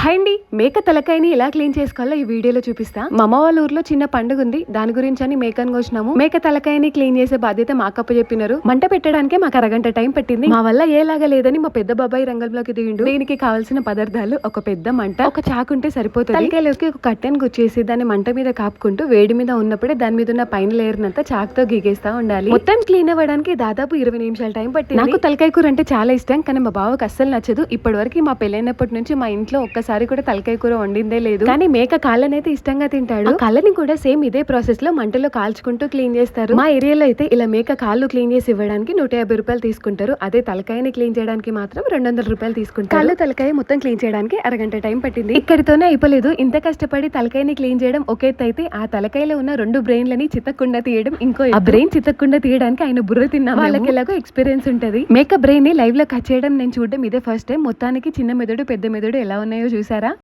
Hi అండి. మేక తలకాయని ఎలా క్లీన్ చేసుకోవాలో ఈ వీడియోలో చూపిస్తా. మా అమ్మ వాళ్ళ ఊర్లో చిన్న పండుగ ఉంది. దాని గురించి అని మేకను కోసినాము. మేక తలకాయని క్లీన్ చేసే బాధ్యత మా అక్కప్ప చెప్పినారు. మంట పెట్టడానికే మాకు అరగంట టైం పట్టింది. మా వల్ల ఏలాగా లేదని మా పెద్ద బాబాయ్ రంగంలోకి దిగిండు. దీనికి కావాల్సిన పదార్థాలు ఒక పెద్ద మంట ఒక చాకు ఉంటే సరిపోతుంది. తలకాయలోకి ఒక కట్టెను గుచ్చేసి దాన్ని మంట మీద కాపుకుంటూ వేడి మీద ఉన్నప్పుడే దాని మీద ఉన్న పైన లేయర్ చాకుతో గీగేస్తా ఉండాలి. మొత్తం క్లీన్ అవ్వడానికి దాదాపు ఇరవై నిమిషాల టైం పట్టింది. నాకు తలకాయ కూర అంటే చాలా ఇష్టం కానీ మా బావకు అస్సలు నచ్చదు. ఇప్పటి వరకు మా పెళ్ళైనప్పటి నుంచి మా ఇంట్లో ఒక్కసారి కూడా తలకాయ కూర వండిందే లేదు. కానీ మేక కాళ్ళనైతే ఇష్టంగా తింటాడు. కాళ్ళని కూడా సేమ్ ఇదే ప్రాసెస్లో మంటలో కాల్చుకుంటూ క్లీన్ చేస్తారు. మా ఏరియాలో అయితే ఇలా మేక కాళ్ళు క్లీన్ చేసి ఇవ్వడానికి నూట యాభై రూపాయలు తీసుకుంటారు. అదే తలకాయని క్లీన్ చేయడానికి మాత్రం రెండు వందల రూపాయలు తీసుకుంటారు. కాళ్ళు తలకాయ మొత్తం క్లీన్ చేయడానికి అరగంట టైం పట్టింది. ఇక్కడితోనే అయిపోలేదు. ఇంత కష్టపడి తలకాయని క్లీన్ చేయడం ఒక అయితే ఆ తలకాయలో ఉన్న రెండు బ్రెయిన్లని చిత్తకుండా తీయడం ఇంకో. ఆ బ్రెయిన్ చిత్తకుండా తీయడానికి ఆయన బుర్ర తిన్నా వాళ్ళకి ఎలాగో ఎక్స్పీరియన్స్ ఉంటది. మేక బ్రెయిన్ని లైవ్లో కట్ చేయడం నేను చూడడం ఇదే ఫస్ట్ టైం. మొత్తానికి చిన్న మెదడు పెద్ద మెదడు ఎలా ఉన్నాయో చూసారా?